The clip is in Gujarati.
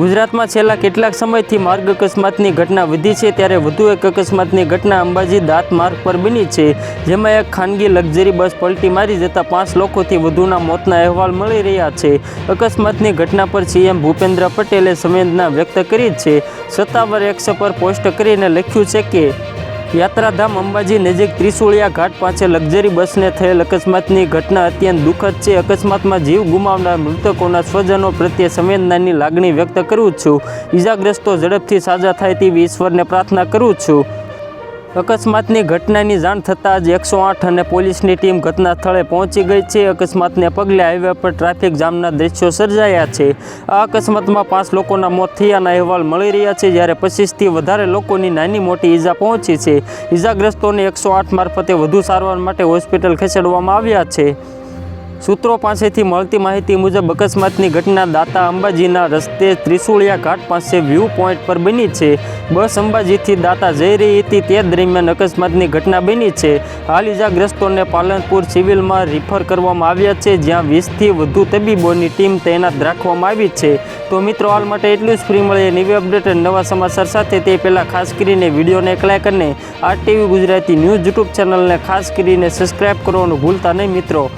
ગુજરાતમાં છેલ્લા કેટલાક સમયથી માર્ગ અકસ્માતની ઘટના વધી છે, ત્યારે વધુ એક અકસ્માતની ઘટના અંબાજી દાંત માર્ગ પર બની છે, જેમાં એક ખાનગી લક્ઝરી બસ પલટી મારી જતાં પાંચ લોકોથી વધુના મોતના અહેવાલ મળી રહ્યા છે. અકસ્માતની ઘટના પર સીએમ ભૂપેન્દ્ર પટેલે સંવેદના વ્યક્ત કરી છે. સત્તાવાર એક્સ પર પોસ્ટ કરીને લખ્યું છે કે યાત્રાધામ અંબાજી નજીક ત્રિશુળિયા ઘાટ પાસે લક્ઝરી બસને થયેલ અકસ્માતની ઘટના અત્યંત દુઃખદ છે. અકસ્માતમાં જીવ ગુમાવનાર મૃતકોના સ્વજનો પ્રત્યે સંવેદનાની લાગણી વ્યક્ત કરું છું. ઈજાગ્રસ્તો ઝડપથી સાજા થાય તેવી ઈશ્વરને પ્રાર્થના કરું છું. અકસ્માતની ઘટનાની જાણ થતાં જ એકસો આઠ અને પોલીસની ટીમ ઘટના સ્થળે પહોંચી ગઈ છે. અકસ્માતને પગલે હાઈવે પર ટ્રાફિક જામના દ્રશ્યો સર્જાયા છે. આ અકસ્માતમાં પાંચ લોકોના મોત થયાના અહેવાલ મળી રહ્યા છે, જ્યારે પચીસથી વધારે લોકોની નાની મોટી ઈજા પહોંચી છે. ઈજાગ્રસ્તોને એકસો આઠ મારફતે વધુ સારવાર માટે હોસ્પિટલ ખસેડવામાં આવ્યા છે. સૂત્રો પાસેથી મળતી માહિતી મુજબ અકસ્માતની ઘટના દાતા અંબાજીના રસ્તે ત્રિશુળિયા ઘાટ પાસે વ્યૂ પોઈન્ટ પર બની છે. બસ અંબાજીથી દાતા જઈ રહી હતી તે દરમિયાન અકસ્માતની ઘટના બની છે. હાલ ઇજાગ્રસ્તોને પાલનપુર સિવિલમાં રિફર કરવામાં આવ્યા છે, જ્યાં વીસથી વધુ તબીબોની ટીમ તૈનાત રાખવામાં આવી છે. તો મિત્રો, હાલ માટે એટલું જ. ફ્રી મળીએ નવી અપડેટ અને નવા સમાચાર સાથે. તે પહેલાં ખાસ કરીને વિડીયોને એક લાઈક અને ટીવી ગુજરાતી ન્યૂઝ યુટ્યુબ ચેનલને ખાસ કરીને સબસ્ક્રાઈબ કરવાનું ભૂલતા નહીં મિત્રો.